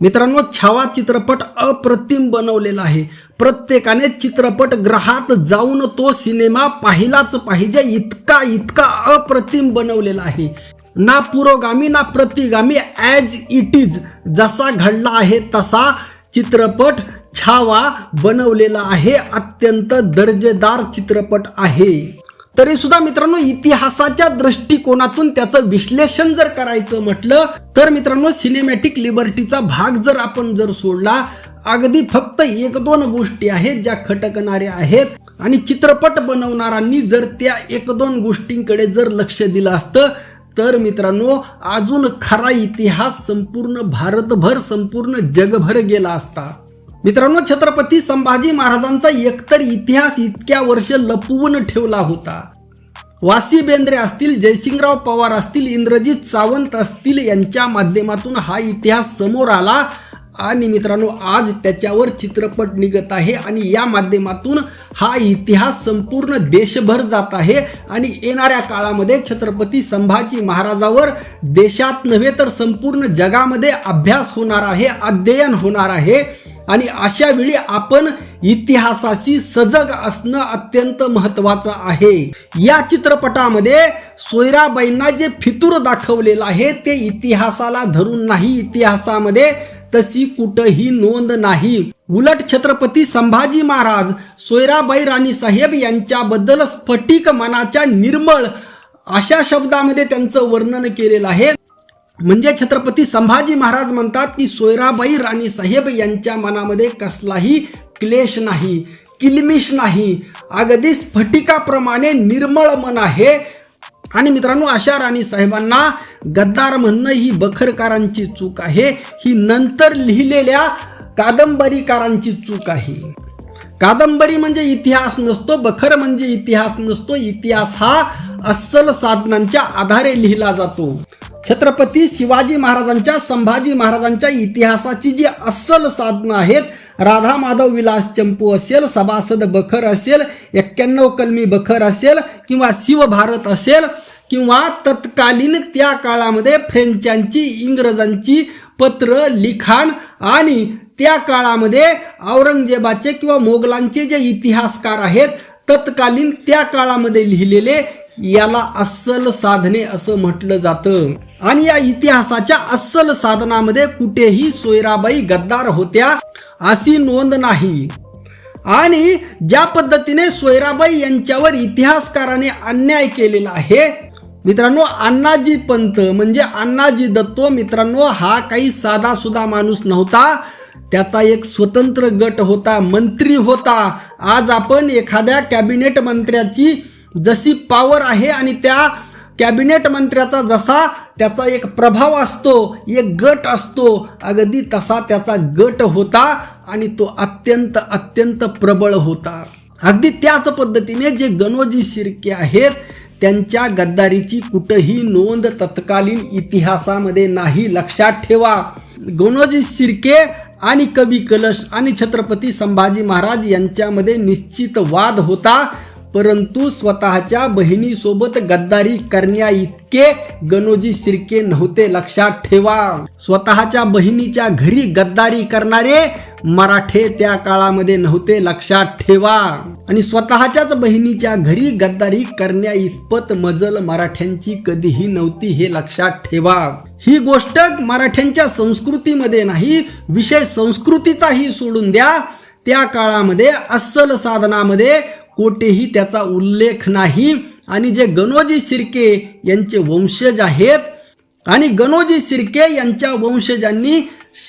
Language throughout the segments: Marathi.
मित्रांनो छावा चित्रपट अप्रतिम बनवलेला आहे. प्रत्येकाने चित्रपट ग्रहात जाऊन तो सिनेमा पाहिलाच पाहिजे. इतका इतका अप्रतिम बनवलेला आहे. ना पुरोगामी ना प्रतिगामी ॲज इट इज जसा घडला आहे तसा चित्रपट छावा बनवलेला आहे. अत्यंत दर्जेदार चित्रपट आहे. तरी सुद्धा मित्रांनो इतिहासाच्या दृष्टिकोनातून त्याचं विश्लेषण जर करायचं म्हटलं तर मित्रांनो सिनेमॅटिक लिबर्टीचा भाग जर आपण जर सोडला अगदी फक्त एक दोन गोष्टी आहेत ज्या खटकणाऱ्या आहेत. आणि चित्रपट बनवणाऱ्यांनी जर त्या एक दोन गोष्टींकडे जर लक्ष दिलं असतं तर मित्रांनो अजून खरा इतिहास संपूर्ण भारतभर संपूर्ण जगभर गेला असता. मित्रांनो छत्रपती संभाजी महाराजांचा एकतर इतिहास इतक्या वर्ष लपवून ठेवला होता. वासी बेंद्रे असतील जयसिंगराव पवार असतील इंद्रजित सावंत असतील यांच्या माध्यमातून हा इतिहास समोर आला. आणि मित्रांनो आज त्याच्यावर चित्रपट निघत आहे आणि या माध्यमातून हा इतिहास संपूर्ण देशभर जात आहे. आणि येणाऱ्या काळामध्ये छत्रपती संभाजी महाराजावर देशात नव्हे तर संपूर्ण जगामध्ये अभ्यास होणार आहे अध्ययन होणार आहे. आणि अशा वेळी आपण इतिहासाशी सजग असणं अत्यंत महत्वाचं आहे. या चित्रपटामध्ये सोयराबाईंना जे फितूर दाखवलेलं आहे ते इतिहासाला धरून नाही इतिहासामध्ये तशी कुठंही नोंद नाही. उलट छत्रपती संभाजी महाराज सोयराबाई राणी साहेब यांच्याबद्दल स्फटिक मनाच्या निर्मळ अशा शब्दामध्ये त्यांचं वर्णन केलेलं आहे. म्हणजे छत्रपती संभाजी महाराज म्हणतात की सोयराबाई राणी साहेब यांच्या मनामध्ये कसलाही क्लेश नाही किलमिश नाही अगदी स्फटिकाप्रमाणे निर्मळ मन आहे. आणि मित्रांनो अशा राणी साहेबांना गद्दार म्हणणं ही बखरकारांची चूक आहे. ही नंतर लिहिलेल्या कादंबरीकारांची चूक आहे. कादंबरी म्हणजे इतिहास नसतो बखर म्हणजे इतिहास नसतो. इतिहास हा अस्सल साधनांच्या आधारे लिहिला जातो. छत्रपती शिवाजी महाराजांच्या संभाजी महाराजांच्या इतिहासाची जी अस्सल साधनं आहेत राधा माधव विलास चंपू असेल सभासद बखर असेल एक्क्याण्णव कलमी बखर असेल किंवा शिवभारत असेल किंवा तत्कालीन त्या काळामध्ये फ्रेंचांची इंग्रजांची पत्र लिखाण आणि त्या काळामध्ये औरंगजेबाचे किंवा मोगलांचे जे इतिहासकार आहेत तत्कालीन त्या काळामध्ये लिहिलेले याला अस्सल साधने असं म्हटलं जातं. आणि या इतिहासाच्या अस्सल साधनामध्ये कुठेही सोयराबाई गद्दार होत्या अशी नोंद नाही. आणि ज्या पद्धतीने सोयराबाई यांच्यावर इतिहासकाराने अन्याय केलेला आहे मित्रांनो अण्णाजी पंत म्हणजे अण्णाजी दत्तो मित्रांनो हा काही साधा सुद्धा माणूस नव्हता. त्याचा एक स्वतंत्र गट होता मंत्री होता. आज आपण एखाद्या कॅबिनेट मंत्र्याची जशी पॉवर आहे आणि त्या कॅबिनेट मंत्र्याचा जसा त्याचा एक प्रभाव असतो एक गट असतो अगदी तसा त्याचा गट होता आणि तो अत्यंत अत्यंत प्रबळ होता. अगदी त्याच पद्धतीने जे गणोजी शिर्के आहेत त्यांच्या गद्दारीची कुठंही नोंद तत्कालीन इतिहासामध्ये नाही. लक्षात ठेवा गणोजी शिर्के आणि कवी कलश आणि छत्रपती संभाजी महाराज यांच्यामध्ये निश्चित वाद होता. परंतु स्वतःच्या बहिणीसोबत गद्दारी करण्या इतके गणोजी शिर्के नव्हते लक्षात ठेवा. स्वतःच्या बहिणीच्या घरी गद्दारी करणारे मराठे त्या काळामध्ये नव्हते लक्षात ठेवा. आणि स्वतःच्याच बहिणीच्या घरी गद्दारी करण्या इतपत मजल मराठ्यांची कधीही नव्हती हे लक्षात ठेवा. ही गोष्ट मराठ्यांच्या संस्कृतीमध्ये नाही विषय संस्कृतीचाही सोडून द्या. त्या काळामध्ये अस्सल साधनामध्ये कोठेही त्याचा उल्लेख नाही. आणि जे गणोजी शिर्के यांचे वंशज आहेत आणि गणोजी शिर्के यांच्या वंशजांनी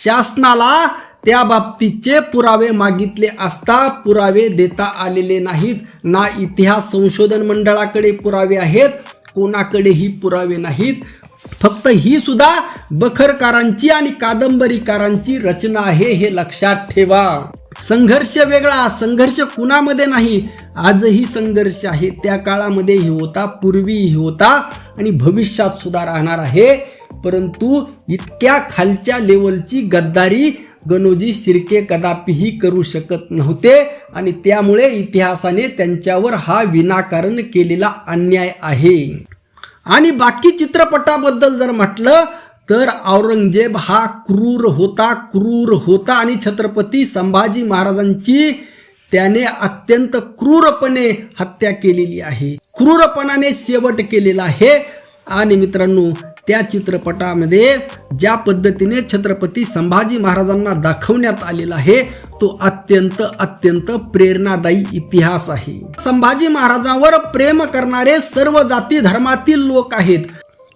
शासनाला त्या बाबतीचे पुरावे मागितले असता पुरावे देता आलेले नाहीत. ना इतिहास संशोधन मंडळाकडे पुरावे आहेत कोणाकडेही पुरावे नाहीत. फक्त ही सुद्धा बखरकारांची आणि कादंबरीकारांची रचना आहे हे लक्षात ठेवा. संघर्ष वेगळा संघर्ष कुणामध्ये नाही? आजही संघर्ष आहे. त्या काळामध्येही होता पूर्वीही होता आणि भविष्यात सुद्धा राहणार आहे. परंतु इतक्या खालच्या लेवलची गद्दारी गणोजी शिर्के कदापिही करू शकत नव्हते आणि त्यामुळे इतिहासाने त्यांच्यावर हा विनाकारण केलेला अन्याय आहे. आणि बाकी चित्रपटाबद्दल जर म्हटलं तर औरंगजेब हा क्रूर होता क्रूर होता आणि छत्रपती संभाजी महाराजांची त्याने अत्यंत क्रूरपणे हत्या केलेली आहे. क्रूरपणाने शेवट केलेला आहे. आणि मित्रांनो त्या चित्रपटामध्ये ज्या पद्धतीने छत्रपती संभाजी महाराजांना दाखवण्यात आलेला आहे तो अत्यंत अत्यंत प्रेरणादायी इतिहास आहे. संभाजी महाराजांवर प्रेम करणारे सर्व जाती धर्मातील लोक आहेत.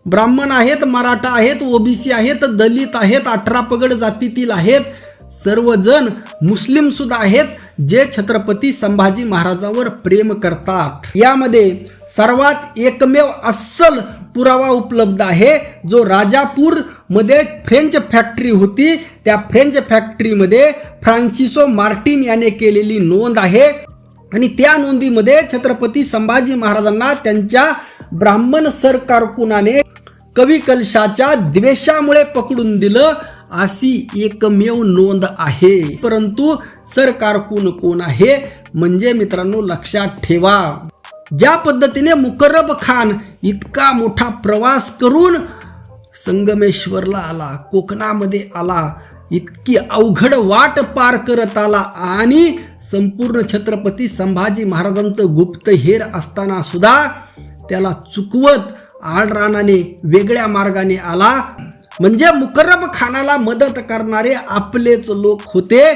ब्राह्मण आहेत मराठा आहेत ओबीसी आहेत दलित आहेत अठरा पगड जातीतील आहेत सर्वजण मुस्लिम सुद्धा आहेत जे छत्रपती संभाजी महाराजांवर प्रेम करतात. यामध्ये सर्वात एकमेव अस्सल पुरावा उपलब्ध आहे जो राजापूरमध्ये फ्रेंच फॅक्टरी होती. त्या फ्रेंच फॅक्टरीमध्ये फ्रान्सिसो मार्टिन याने केलेली नोंद आहे. आणि त्या नोंदीमध्ये छत्रपती संभाजी महाराजांना त्यांच्या ब्राह्मण सरकारकुनाने कवी कलशाच्या द्वेषामुळे पकडून दिलं अशी एकमेव नोंद आहे. परंतु सरकारकून कोण आहे म्हणजे मित्रांनो लक्षात ठेवा. ज्या पद्धतीने मुकर्रब खान इतका मोठा प्रवास करून संगमेश्वरला आला कोकणामध्ये आला इतकी अवघड वाट पार करत आला आणि संपूर्ण छत्रपती संभाजी महाराजांचं गुप्तहेर असताना सुद्धा त्याला चुकवत आडरानाने वेगळ्या मार्गाने आला. म्हणजे मुकर्रब खानाला मदत करणारे आपलेच लोक होते.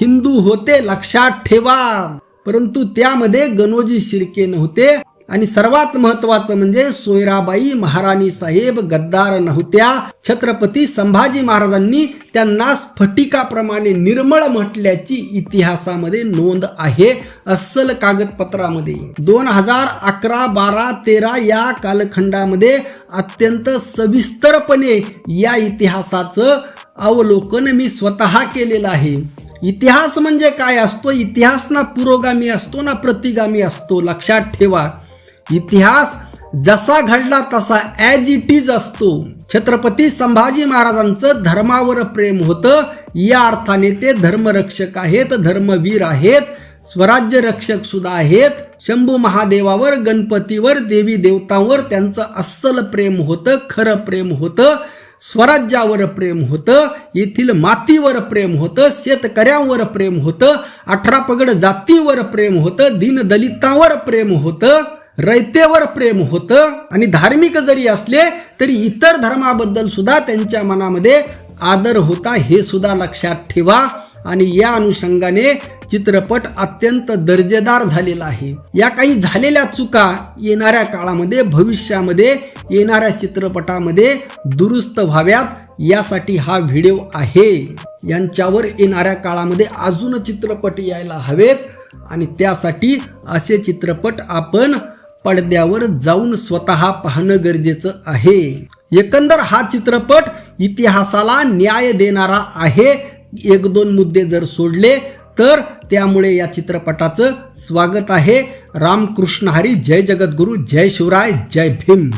हिंदू होते लक्षात ठेवा. परंतु त्यामध्ये गणोजी शिर्के नव्हते. आणि सर्वात महत्वाचं म्हणजे सोयराबाई महाराणी साहेब गद्दार नव्हत्या. छत्रपती संभाजी महाराजांनी त्यांना स्फटिकाप्रमाणे निर्मळ म्हटल्याची इतिहासामध्ये नोंद आहे अस्सल कागदपत्रामध्ये. दोन हजार अकरा बारा तेरा या कालखंडामध्ये अत्यंत सविस्तरपणे या इतिहासाचं अवलोकन मी स्वतः केलेलं आहे. इतिहास म्हणजे काय असतो? इतिहास ना पुरोगामी असतो ना प्रतिगामी असतो? लक्षात ठेवा. इतिहास जसा घडला तसा ॲज इट इज असतो. छत्रपती संभाजी महाराजांचं धर्मावर प्रेम होतं. या अर्थाने ते धर्मरक्षक आहेत धर्मवीर आहेत स्वराज्य रक्षक सुद्धा आहेत. शंभू महादेवावर गणपतीवर देवी देवतांवर त्यांचं अस्सल प्रेम होतं खरं प्रेम होतं. स्वराज्यावर प्रेम होतं येथील मातीवर प्रेम होतं शेतकऱ्यांवर प्रेम होतं अठरा पगड जातीवर प्रेम होतं दीनदलितांवर प्रेम होतं. रयतेवर प्रेम होतं आणि धार्मिक जरी असले तरी इतर धर्माबद्दल सुद्धा त्यांच्या मनामध्ये आदर होता हे सुद्धा लक्षात ठेवा. आणि या अनुषंगाने चित्रपट अत्यंत दर्जेदार झालेला आहे. या काही झालेल्या चुका येणाऱ्या काळामध्ये भविष्यामध्ये येणाऱ्या चित्रपटामध्ये दुरुस्त व्हाव्यात. यासाठी हा व्हिडिओ आहे. यांच्यावर येणाऱ्या काळामध्ये अजून चित्रपट यायला हवेत. आणि त्यासाठी असे चित्रपट आपण पडद्यावर जाऊन स्वतः पाहणं गरजेचं आहे. एकंदर हा चित्रपट इतिहासाला न्याय देणारा आहे. एक दोन मुद्दे जर सोडले तर त्यामुळे या चित्रपटाचं स्वागत आहे. रामकृष्ण हरी जय जगद्गुरु जय शिवराय जय भीम.